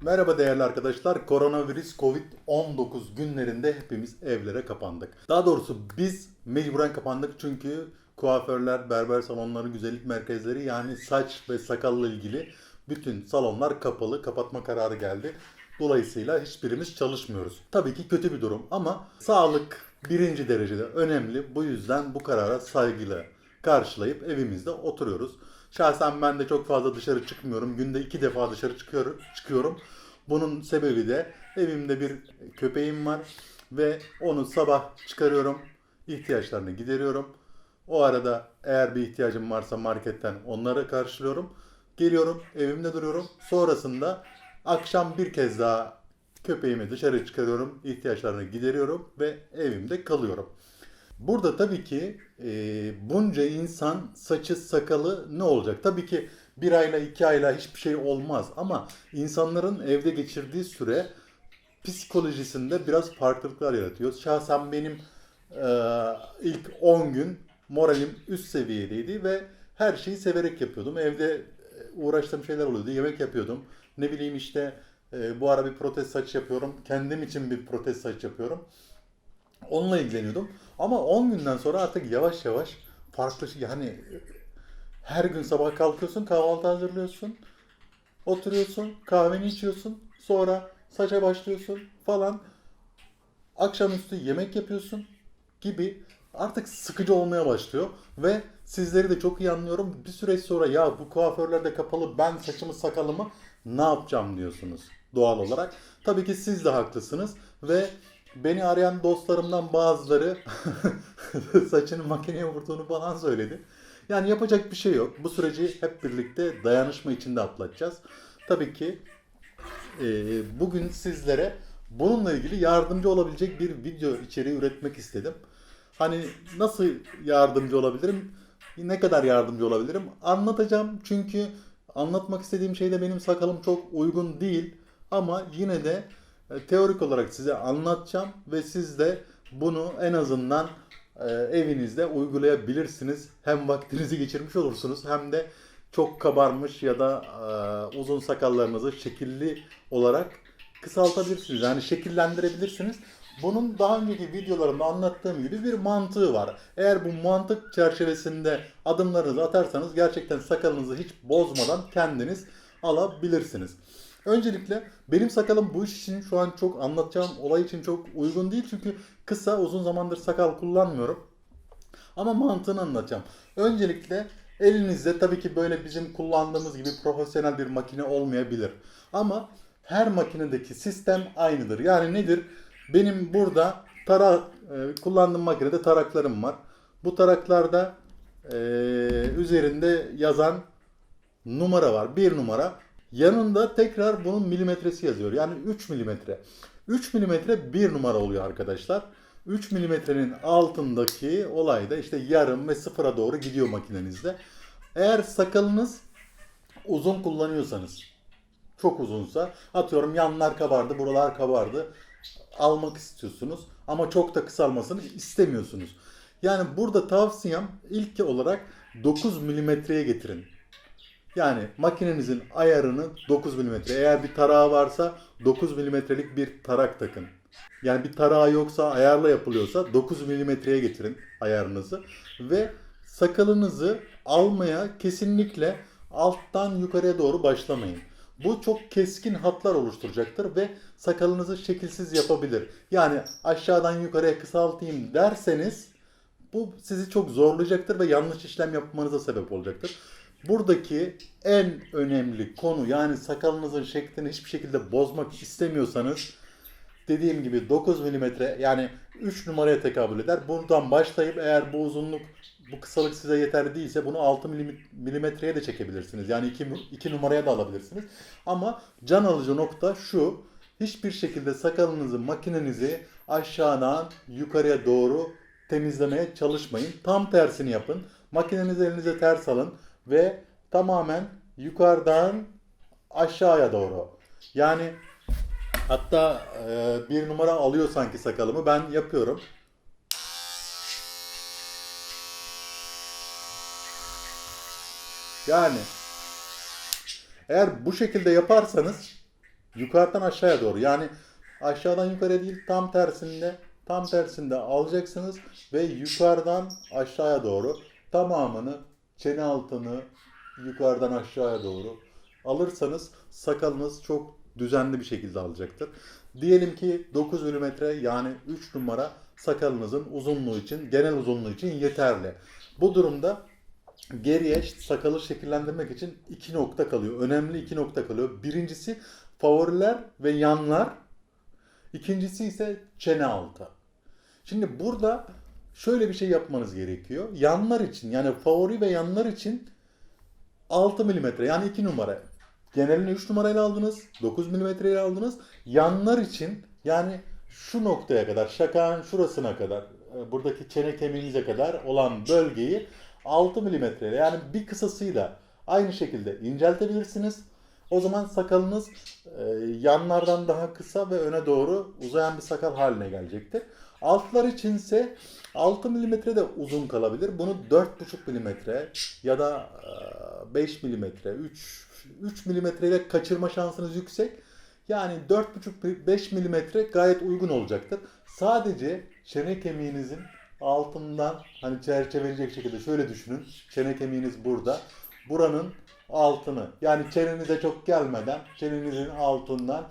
Merhaba değerli arkadaşlar. Koronavirüs Covid-19 günlerinde hepimiz evlere kapandık. Daha doğrusu biz mecburen kapandık çünkü kuaförler, berber salonları, güzellik merkezleri yani saç ve sakalla ilgili bütün salonlar kapalı. Kapatma kararı geldi. Dolayısıyla hiçbirimiz çalışmıyoruz. Tabii ki kötü bir durum ama sağlık birinci derecede önemli. Bu yüzden bu karara saygıyla karşılayıp evimizde oturuyoruz. Şahsen ben de çok fazla dışarı çıkmıyorum. Günde iki defa dışarı çıkıyorum. çıkıyorum. Bunun sebebi de evimde bir köpeğim var ve onu sabah çıkarıyorum. ihtiyaçlarını gideriyorum. O arada eğer bir ihtiyacım varsa marketten onları karşılıyorum. Geliyorum, evimde duruyorum. Sonrasında akşam bir kez daha köpeğimi dışarı çıkarıyorum, ihtiyaçlarını gideriyorum ve evimde kalıyorum. Burada tabii ki e, bunca insan saçı sakalı ne olacak? Tabii ki bir ayla iki ayla hiçbir şey olmaz ama insanların evde geçirdiği süre psikolojisinde biraz farklılıklar yaratıyor. Şahsen benim e, ilk 10 gün moralim üst seviyedeydi ve her şeyi severek yapıyordum. Evde e, uğraştığım şeyler oluyordu. Yemek yapıyordum. Ne bileyim işte e, bu ara bir protez saç yapıyorum. Kendim için bir protez saç yapıyorum. Onunla ilgileniyordum. Ama 10 günden sonra artık yavaş yavaş farklı şey yani her gün sabah kalkıyorsun, kahvaltı hazırlıyorsun, oturuyorsun, kahveni içiyorsun, sonra saça başlıyorsun falan. Akşamüstü yemek yapıyorsun gibi artık sıkıcı olmaya başlıyor ve sizleri de çok iyi anlıyorum. Bir süre sonra ya bu kuaförler de kapalı ben saçımı sakalımı ne yapacağım diyorsunuz doğal olarak. Tabii ki siz de haklısınız ve beni arayan dostlarımdan bazıları saçını makineye vurduğunu falan söyledi. Yani yapacak bir şey yok. Bu süreci hep birlikte dayanışma içinde atlatacağız. Tabii ki e, bugün sizlere bununla ilgili yardımcı olabilecek bir video içeriği üretmek istedim. Hani nasıl yardımcı olabilirim? Ne kadar yardımcı olabilirim? Anlatacağım çünkü anlatmak istediğim şeyde benim sakalım çok uygun değil. Ama yine de teorik olarak size anlatacağım ve siz de bunu en azından e, evinizde uygulayabilirsiniz. Hem vaktinizi geçirmiş olursunuz hem de çok kabarmış ya da e, uzun sakallarınızı şekilli olarak kısaltabilirsiniz. Yani şekillendirebilirsiniz. Bunun daha önceki videolarımda anlattığım gibi bir mantığı var. Eğer bu mantık çerçevesinde adımlarınızı atarsanız gerçekten sakalınızı hiç bozmadan kendiniz alabilirsiniz. Öncelikle benim sakalım bu iş için şu an çok anlatacağım olay için çok uygun değil çünkü kısa uzun zamandır sakal kullanmıyorum. Ama mantığını anlatacağım. Öncelikle elinizde tabii ki böyle bizim kullandığımız gibi profesyonel bir makine olmayabilir. Ama her makinedeki sistem aynıdır. Yani nedir? Benim burada tara e, kullandığım makinede taraklarım var. Bu taraklarda e, üzerinde yazan numara var. Bir numara. Yanında tekrar bunun milimetresi yazıyor. Yani 3 milimetre. 3 milimetre bir numara oluyor arkadaşlar. 3 milimetrenin altındaki olay da işte yarım ve sıfıra doğru gidiyor makinenizde. Eğer sakalınız uzun kullanıyorsanız çok uzunsa atıyorum yanlar kabardı, buralar kabardı almak istiyorsunuz ama çok da kısalmasını istemiyorsunuz. Yani burada tavsiyem ilk olarak 9 milimetreye getirin. Yani makinenizin ayarını 9 mm. Eğer bir tarağı varsa 9 milimetrelik bir tarak takın. Yani bir tarağı yoksa ayarla yapılıyorsa 9 milimetreye getirin ayarınızı. Ve sakalınızı almaya kesinlikle alttan yukarıya doğru başlamayın. Bu çok keskin hatlar oluşturacaktır ve sakalınızı şekilsiz yapabilir. Yani aşağıdan yukarıya kısaltayım derseniz bu sizi çok zorlayacaktır ve yanlış işlem yapmanıza sebep olacaktır. Buradaki en önemli konu yani sakalınızın şeklini hiçbir şekilde bozmak istemiyorsanız dediğim gibi 9 mm yani 3 numaraya tekabül eder. Buradan başlayıp eğer bu uzunluk bu kısalık size yeterli değilse bunu 6 milimetreye de çekebilirsiniz. Yani 2, 2 numaraya da alabilirsiniz. Ama can alıcı nokta şu. Hiçbir şekilde sakalınızı, makinenizi aşağıdan yukarıya doğru temizlemeye çalışmayın. Tam tersini yapın. Makinenizi elinize ters alın ve tamamen yukarıdan aşağıya doğru. Yani hatta e, bir numara alıyor sanki sakalımı. Ben yapıyorum. Yani eğer bu şekilde yaparsanız yukarıdan aşağıya doğru yani aşağıdan yukarıya değil tam tersinde tam tersinde alacaksınız ve yukarıdan aşağıya doğru tamamını çene altını yukarıdan aşağıya doğru alırsanız sakalınız çok düzenli bir şekilde alacaktır. Diyelim ki 9 mm yani 3 numara sakalınızın uzunluğu için, genel uzunluğu için yeterli. Bu durumda geriye sakalı şekillendirmek için iki nokta kalıyor. Önemli iki nokta kalıyor. Birincisi favoriler ve yanlar. İkincisi ise çene altı. Şimdi burada şöyle bir şey yapmanız gerekiyor. Yanlar için yani favori ve yanlar için 6 mm yani 2 numara. Genelini 3 numarayla aldınız. 9 mm ile aldınız. Yanlar için yani şu noktaya kadar, şakağın şurasına kadar, e, buradaki çene kemiğinize kadar olan bölgeyi 6 mm ile yani bir kısasıyla aynı şekilde inceltebilirsiniz. O zaman sakalınız e, yanlardan daha kısa ve öne doğru uzayan bir sakal haline gelecektir. Altlar içinse 6 mm de uzun kalabilir. Bunu 4,5 mm ya da e, 5 mm, 3 3 mm ile kaçırma şansınız yüksek. Yani 4,5-5 mm gayet uygun olacaktır. Sadece çene kemiğinizin altından hani çerçeveleyecek şekilde şöyle düşünün. Çene kemiğiniz burada. Buranın altını yani çenenize çok gelmeden çenenizin altından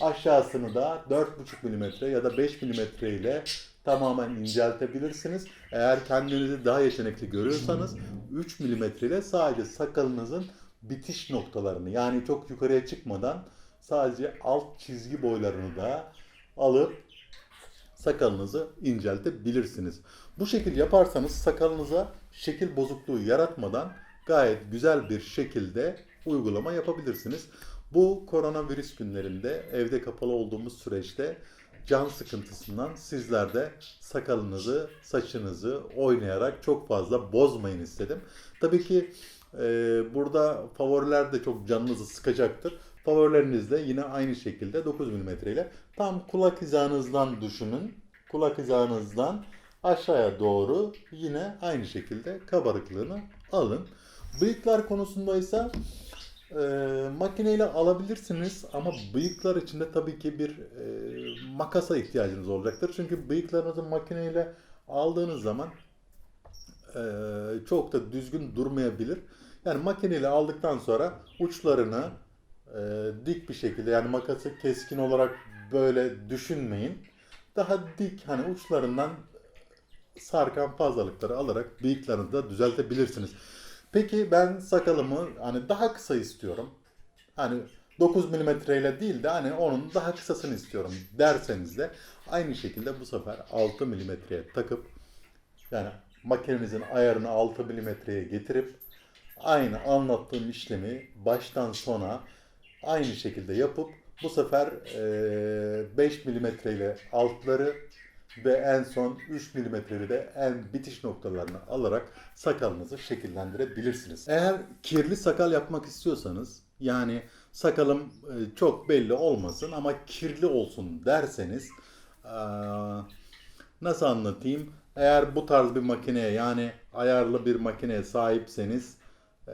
aşağısını da 4,5 mm ya da 5 mm ile tamamen inceltebilirsiniz. Eğer kendinizi daha yetenekli görüyorsanız 3 mm ile sadece sakalınızın bitiş noktalarını yani çok yukarıya çıkmadan sadece alt çizgi boylarını da alıp sakalınızı inceltebilirsiniz. Bu şekil yaparsanız sakalınıza şekil bozukluğu yaratmadan gayet güzel bir şekilde uygulama yapabilirsiniz. Bu koronavirüs günlerinde evde kapalı olduğumuz süreçte can sıkıntısından sizler de sakalınızı, saçınızı oynayarak çok fazla bozmayın istedim. Tabii ki e, burada favoriler de çok canınızı sıkacaktır. Favorileriniz de yine aynı şekilde 9 mm ile tam kulak hizanızdan düşünün. Kulak hizanızdan aşağıya doğru yine aynı şekilde kabarıklığını alın. Bıyıklar konusunda ise e, makineyle alabilirsiniz ama bıyıklar için de tabii ki bir e, makasa ihtiyacınız olacaktır. Çünkü bıyıklarınızı makineyle aldığınız zaman e, çok da düzgün durmayabilir. Yani makineyle aldıktan sonra uçlarını e, dik bir şekilde yani makası keskin olarak böyle düşünmeyin. Daha dik hani uçlarından sarkan fazlalıkları alarak bıyıklarını da düzeltebilirsiniz. Peki ben sakalımı hani daha kısa istiyorum. Hani 9 mm ile değil de hani onun daha kısasını istiyorum derseniz de aynı şekilde bu sefer 6 mm'ye takıp yani makinenizin ayarını 6 mm'ye getirip aynı anlattığım işlemi baştan sona aynı şekilde yapıp bu sefer e, 5 mm ile altları ve en son 3 mm de en bitiş noktalarını alarak sakalınızı şekillendirebilirsiniz. Eğer kirli sakal yapmak istiyorsanız yani sakalım e, çok belli olmasın ama kirli olsun derseniz e, nasıl anlatayım? Eğer bu tarz bir makineye yani ayarlı bir makineye sahipseniz e,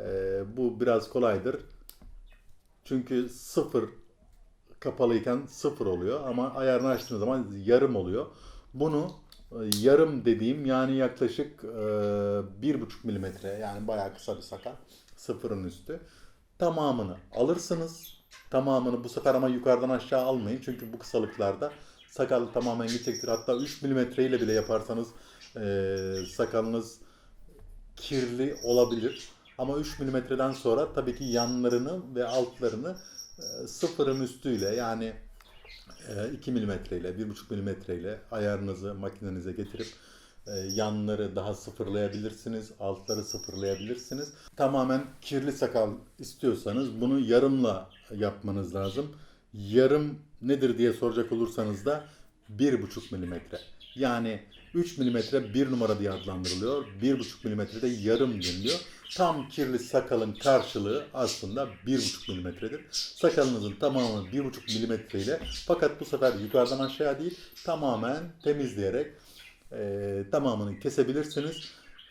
bu biraz kolaydır. Çünkü sıfır kapalıyken sıfır oluyor ama ayarını açtığınız zaman yarım oluyor. Bunu e, yarım dediğim yani yaklaşık e, bir buçuk milimetre yani bayağı kısa bir sakal sıfırın üstü tamamını alırsınız. Tamamını bu sefer ama yukarıdan aşağı almayın çünkü bu kısalıklarda sakal tamamen gidecektir. Hatta 3 milimetre ile bile yaparsanız e, sakalınız kirli olabilir. Ama 3 milimetreden sonra tabii ki yanlarını ve altlarını sıfırın üstüyle yani 2 milimetre ile 1,5 milimetre ile ayarınızı makinenize getirip e, yanları daha sıfırlayabilirsiniz, altları sıfırlayabilirsiniz. Tamamen kirli sakal istiyorsanız bunu yarımla yapmanız lazım. Yarım nedir diye soracak olursanız da 1,5 milimetre. Yani 3 milimetre 1 numara diye adlandırılıyor. 1,5 milimetre de yarım deniliyor. Tam kirli sakalın karşılığı aslında 1,5 milimetredir. Sakalınızın tamamını 1,5 milimetre ile fakat bu sefer yukarıdan aşağı değil tamamen temizleyerek e, tamamını kesebilirsiniz.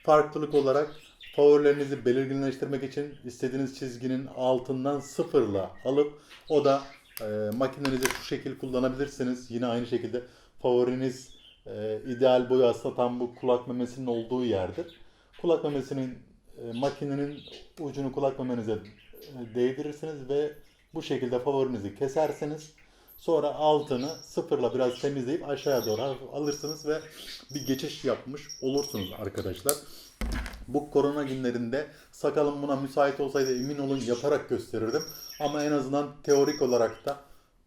Farklılık olarak favorilerinizi belirginleştirmek için istediğiniz çizginin altından sıfırla alıp o da E, makinenizi şu şekil kullanabilirsiniz. Yine aynı şekilde favoriniz e, ideal boyu aslında tam bu kulak memesinin olduğu yerdir. Kulak memesinin e, makinenin ucunu kulak memenize e, değdirirsiniz ve bu şekilde favorinizi kesersiniz. Sonra altını sıfırla biraz temizleyip aşağıya doğru alırsınız ve bir geçiş yapmış olursunuz arkadaşlar. Bu korona günlerinde sakalım buna müsait olsaydı emin olun yaparak gösterirdim. Ama en azından teorik olarak da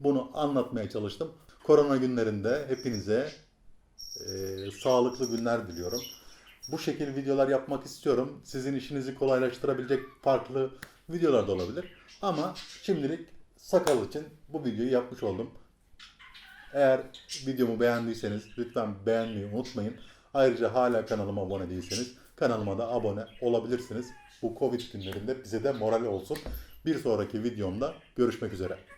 bunu anlatmaya çalıştım. Korona günlerinde hepinize e, sağlıklı günler diliyorum. Bu şekil videolar yapmak istiyorum. Sizin işinizi kolaylaştırabilecek farklı videolar da olabilir. Ama şimdilik sakal için bu videoyu yapmış oldum. Eğer videomu beğendiyseniz lütfen beğenmeyi unutmayın. Ayrıca hala kanalıma abone değilseniz kanalıma da abone olabilirsiniz. Bu Covid günlerinde bize de moral olsun. Bir sonraki videomda görüşmek üzere.